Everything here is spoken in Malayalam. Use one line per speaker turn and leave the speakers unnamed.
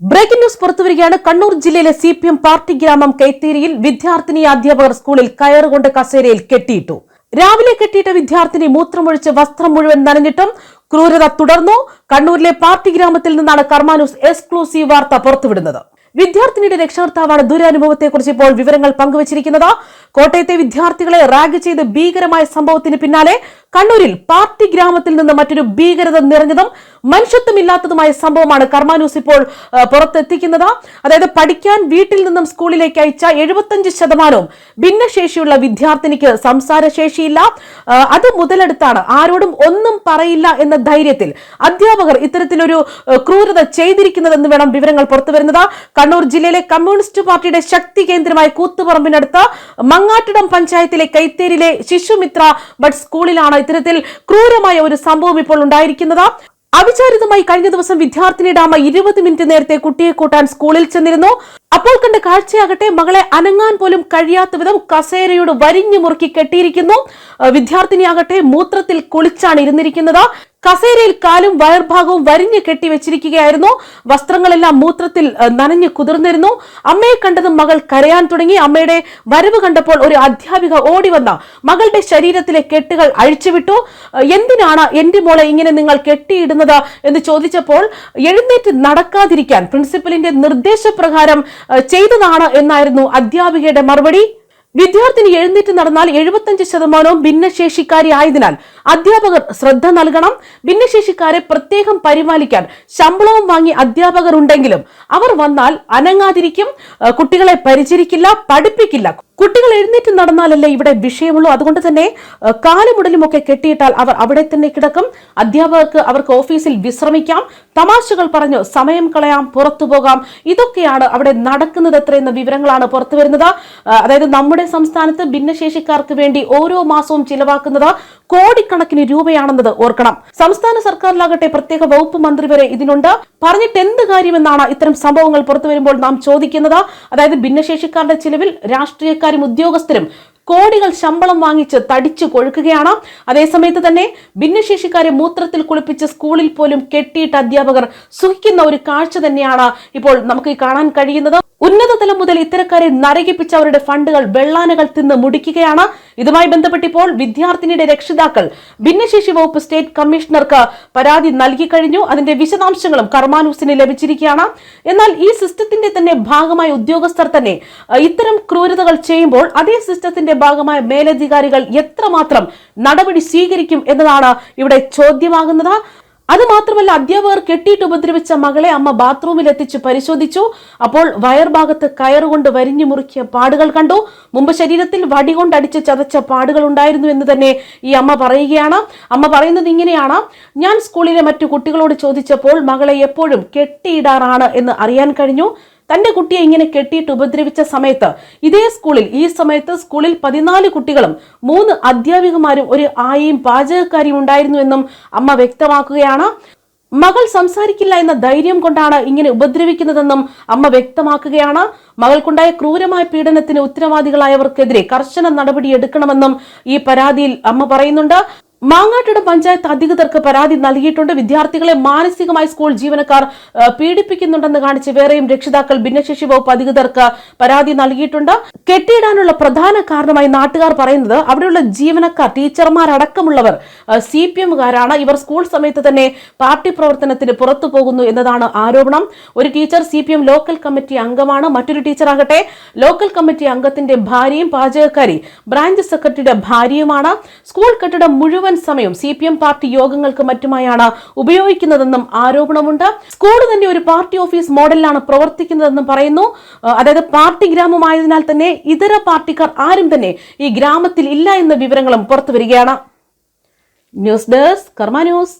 Breaking news പുറത്തുവരികയാണ്. കണ്ണൂർ ജില്ലയിലെ സി പി എം പാർട്ടി ഗ്രാമം കൈത്തേരിയിൽ വിദ്യാർത്ഥിനി അധ്യാപകർ സ്കൂളിൽ കയറുകൊണ്ട് കസേരയിൽ കെട്ടിയിട്ടു. രാവിലെ കെട്ടിയിട്ട വിദ്യാർത്ഥിനി മൂത്രമൊഴിച്ച് വസ്ത്രം മുഴുവൻ നനഞ്ഞിട്ടും ക്രൂരത തുടർന്നു. കണ്ണൂരിലെ പാർട്ടി ഗ്രാമത്തിൽ നിന്നാണ് കർമാനൂസ് എക്സ്ക്ലൂസീവ് വാർത്ത പുറത്തുവിടുന്നത്. വിദ്യാർത്ഥിനിയുടെ രക്ഷകർത്താവാണ് ദുരനുഭവത്തെക്കുറിച്ച് ഇപ്പോൾ വിവരങ്ങൾ പങ്കുവച്ചിരിക്കുന്നത്. കോട്ടയത്തെ വിദ്യാർത്ഥികളെ റാഗ് ചെയ്ത ഭീകരമായ സംഭവത്തിന് പിന്നാലെ കണ്ണൂരിൽ പാർട്ടി ഗ്രാമത്തിൽ നിന്ന് മറ്റൊരു ഭീകരത നിറഞ്ഞതും മനുഷ്യത്വമില്ലാത്തതുമായ സംഭവമാണ് കർമാനൂസ് ഇപ്പോൾ പുറത്തെത്തിക്കുന്നത്. അതായത് പഠിക്കാൻ വീട്ടിൽ നിന്നും സ്കൂളിലേക്ക് അയച്ച എഴുപത്തഞ്ച് ശതമാനവും ഭിന്നശേഷിയുള്ള വിദ്യാർത്ഥിനിക്ക് സംസാരശേഷിയില്ല. അത് മുതലെടുത്താണ്. ആരോടും ഒന്നും പറയില്ല എന്ന ധൈര്യത്തിൽ അധ്യാപകർ ഇത്തരത്തിലൊരു ക്രൂരത ചെയ്തിരിക്കുന്നതെന്ന് വേണം വിവരങ്ങൾ പുറത്തുവരുന്നത്. കണ്ണൂർ ജില്ലയിലെ കമ്മ്യൂണിസ്റ്റ് പാർട്ടിയുടെ ശക്തി കേന്ദ്രമായ കൂത്തുപറമ്പിനടുത്ത് മങ്ങാട്ടിടം പഞ്ചായത്തിലെ കൈത്തേരിലെ ശിശുമിത്ര ബട്ട് സ്കൂളിലാണ് ഇത്തരത്തിൽ ക്രൂരമായ ഒരു സംഭവം ഇപ്പോൾ ഉണ്ടായിരിക്കുന്നത്. അവിചാരിതമായി കഴിഞ്ഞ ദിവസം വിദ്യാർത്ഥിനിയുടെ അമ്മ ഇരുപത് മിനിറ്റ് നേരത്തെ കുട്ടിയെ കൂട്ടാൻ സ്കൂളിൽ ചെന്നിരുന്നു. അപ്പോൾ കണ്ട കാഴ്ചയാകട്ടെ മകളെ അനങ്ങാൻ പോലും കഴിയാത്ത വിധം കസേരയോട് വരിഞ്ഞു മുറുക്കി കെട്ടിയിരിക്കുന്നു. വിദ്യാർത്ഥിനിയാകട്ടെ മൂത്രത്തിൽ കുളിച്ചാണ് ഇരുന്നിരിക്കുന്നത്. കസേരയിൽ കാലും വയർഭാഗവും വരിഞ്ഞു കെട്ടി വെച്ചിരിക്കുകയായിരുന്നു വസ്ത്രങ്ങളെല്ലാം മൂത്രത്തിൽ നനഞ്ഞു കുതിർന്നിരുന്നു. അമ്മയെ കണ്ടതും മകൾ കരയാൻ തുടങ്ങി. അമ്മയുടെ വരവ് കണ്ടപ്പോൾ ഒരു അധ്യാപിക ഓടി വന്ന മകളുടെ ശരീരത്തിലെ കെട്ടുകൾ അഴിച്ചുവിട്ടു. എന്തിനാണ് എന്റെ മോളെ ഇങ്ങനെ നിങ്ങൾ കെട്ടിയിടുന്നത് എന്ന് ചോദിച്ചപ്പോൾ എഴുന്നേറ്റ് നടക്കാതിരിക്കാൻ പ്രിൻസിപ്പലിന്റെ നിർദ്ദേശപ്രകാരം ചെയ്തതാണ് എന്നായിരുന്നു അധ്യാപികയുടെ മറുപടി. വിദ്യാർത്ഥിനി എഴുന്നേറ്റ് നടന്നാൽ എഴുപത്തഞ്ച് ശതമാനവും ഭിന്നശേഷിക്കാരി ആയതിനാൽ അധ്യാപകർ ശ്രദ്ധ നൽകണം. ഭിന്നശേഷിക്കാരെ പ്രത്യേകം പരിപാലിക്കാൻ ശമ്പളവും വാങ്ങി അധ്യാപകർ ഉണ്ടെങ്കിലും അവർ വന്നാൽ അനങ്ങാതിരിക്കും. കുട്ടികളെ പരിചരിക്കില്ല പഠിപ്പിക്കില്ല. കുട്ടികൾ എഴുന്നേറ്റ് നടന്നാലല്ലേ ഇവിടെ വിഷയമുള്ളൂ. അതുകൊണ്ട് തന്നെ കാലുമുടലുമൊക്കെ കെട്ടിയിട്ടാൽ അവർ അവിടെ തന്നെ കിടക്കും. അധ്യാപകർക്ക് അവർക്ക് ഓഫീസിൽ വിശ്രമിക്കാം. തമാശകൾ പറഞ്ഞു സമയം കളയാം പുറത്തു പോകാം. ഇതൊക്കെയാണ് അവിടെ നടക്കുന്നത് എത്രയെന്ന വിവരങ്ങളാണ് പുറത്തു വരുന്നത്. അതായത് നമ്മുടെ സംസ്ഥാനത്ത് ഭിന്നശേഷിക്കാർക്ക് വേണ്ടി ഓരോ മാസവും ചിലവാക്കുന്നത് കോടിക്കണക്കിന് രൂപയാണെന്നത് ഓർക്കണം. സംസ്ഥാന സർക്കാരിലാകട്ടെ പ്രത്യേക വകുപ്പ് മന്ത്രി വരെ ഇതിനുണ്ട്. പറഞ്ഞിട്ട് എന്ത് കാര്യമെന്നാണ് ഇത്തരം സംഭവങ്ങൾ പുറത്തു വരുമ്പോൾ നാം ചോദിക്കുന്നത്. അതായത് ഭിന്നശേഷിക്കാരുടെ ചിലവിൽ രാഷ്ട്രീയക്കാരും ഉദ്യോഗസ്ഥരും കോടികൾ ശമ്പളം വാങ്ങിച്ച് തടിച്ചു കൊഴുക്കുകയാണ്. അതേസമയത്ത് തന്നെ ഭിന്നശേഷിക്കാരെ മൂത്രത്തിൽ കുളിപ്പിച്ച് സ്കൂളിൽ പോലും കെട്ടിയിട്ട് അധ്യാപകർ സുഖിക്കുന്ന ഒരു കാഴ്ച തന്നെയാണ് ഇപ്പോൾ നമുക്ക് കാണാൻ കഴിയുന്നത്. ഉന്നതതലം മുതൽ ഇത്തരക്കാരെ നരകിപ്പിച്ച അവരുടെ ഫണ്ടുകൾ വെള്ളാനകൾ തിന്ന് മുടിക്കുകയാണ്. ഇതുമായി ബന്ധപ്പെട്ടിപ്പോൾ വിദ്യാർത്ഥിനിയുടെ രക്ഷിതാക്കൾ ഭിന്നശേഷി വകുപ്പ് സ്റ്റേറ്റ് കമ്മീഷണർക്ക് പരാതി നൽകി കഴിഞ്ഞു. അതിന്റെ വിശദാംശങ്ങളും കർമാനൂസിന് ലഭിച്ചിരിക്കുകയാണ്. എന്നാൽ ഈ സിസ്റ്റത്തിന്റെ തന്നെ ഭാഗമായ ഉദ്യോഗസ്ഥർ തന്നെ ഇത്തരം ക്രൂരതകൾ ചെയ്യുമ്പോൾ അതേ സിസ്റ്റത്തിന്റെ ഭാഗമായ മേലധികാരികൾ എത്രമാത്രം നടപടി സ്വീകരിക്കും എന്നതാണ് ഇവിടെ ചോദ്യമാകുന്നത്. അത് മാത്രമല്ല അധ്യാപകർ കെട്ടിയിട്ട് ഉപദ്രവിച്ച മകളെ അമ്മ ബാത്റൂമിൽ എത്തിച്ച് പരിശോധിച്ചു. അപ്പോൾ വയർ വയർഭാഗത്ത് കയറുകൊണ്ട് വരിഞ്ഞു മുറുക്കിയ പാടുകൾ കണ്ടു. മുമ്പ് ശരീരത്തിൽ വടികൊണ്ട് അടിച്ച് ചതച്ച പാടുകൾ ഉണ്ടായിരുന്നു എന്ന് തന്നെ ഈ അമ്മ പറയുകയാണ്. അമ്മ പറയുന്നത് ഇങ്ങനെയാണ്. ഞാൻ സ്കൂളിലെ മറ്റു കുട്ടികളോട് ചോദിച്ചപ്പോൾ മകളെ എപ്പോഴും കെട്ടിയിടാറാണ് എന്ന് അറിയാൻ കഴിഞ്ഞു. തന്റെ കുട്ടിയെ ഇങ്ങനെ കെട്ടിയിട്ട് ഉപദ്രവിച്ച സമയത്ത് ഇതേ സ്കൂളിൽ ഈ സമയത്ത് സ്കൂളിൽ പതിനാല് കുട്ടികളും മൂന്ന് അധ്യാപികമാരും ഒരു ആയയും പാചകക്കാരിയും ഉണ്ടായിരുന്നു എന്നും അമ്മ വ്യക്തമാക്കുകയാണ്. മകൾ സംസാരിക്കില്ല എന്ന ധൈര്യം കൊണ്ടാണ് ഇങ്ങനെ ഉപദ്രവിക്കുന്നതെന്നും അമ്മ വ്യക്തമാക്കുകയാണ്. മകൾക്കുണ്ടായ ക്രൂരമായ പീഡനത്തിന് ഉത്തരവാദികളായവർക്കെതിരെ കർശന നടപടി എടുക്കണമെന്നും ഈ പരാതിയിൽ അമ്മ പറയുന്നുണ്ട്. മാങ്ങാട്ടിടം പഞ്ചായത്ത് അധികൃതർക്ക് പരാതി നൽകിയിട്ടുണ്ട്. വിദ്യാർത്ഥികളെ മാനസികമായി സ്കൂൾ ജീവനക്കാർ പീഡിപ്പിക്കുന്നുണ്ടെന്ന് കാണിച്ച് വേറെയും രക്ഷിതാക്കൾ ഭിന്നശേഷി വകുപ്പ് അധികൃതർക്ക് പരാതി നൽകിയിട്ടുണ്ട്. കെട്ടിയിടാനുള്ള പ്രധാന കാരണമായി നാട്ടുകാർ പറയുന്നത് അവിടെയുള്ള ജീവനക്കാർ ടീച്ചർമാരടക്കമുള്ളവർ സി പി എമ്മുകാരാണ്. ഇവർ സ്കൂൾ സമയത്ത് തന്നെ പാർട്ടി പ്രവർത്തനത്തിന് പുറത്തു പോകുന്നു എന്നതാണ് ആരോപണം. ഒരു teacher C P M local committee അംഗമാണ്. മറ്റൊരു ടീച്ചർ ആകട്ടെ ലോക്കൽ കമ്മിറ്റി അംഗത്തിന്റെ ഭാര്യയും പാചകക്കാരി ബ്രാഞ്ച് സെക്രട്ടറിയുടെ ഭാര്യയുമാണ്. സ്കൂൾ കെട്ടിടം മുഴുവൻ സമയം സി പി എം പാർട്ടി യോഗങ്ങൾക്ക് മറ്റുമായാണ് ഉപയോഗിക്കുന്നതെന്നും ആരോപണമുണ്ട്. സ്കൂൾ തന്നെ ഒരു പാർട്ടി ഓഫീസ് മോഡലിലാണ് പ്രവർത്തിക്കുന്നതെന്നും പറയുന്നു. അതായത് പാർട്ടി ഗ്രാമമായതിനാൽ തന്നെ ഇതര പാർട്ടിക്കാർ ആരും തന്നെ ഈ ഗ്രാമത്തിൽ ഇല്ല എന്ന വിവരങ്ങളും പുറത്തു വരികയാണ് ന്യൂസ് ഡെസ്ക് കർമ്മ ന്യൂസ്.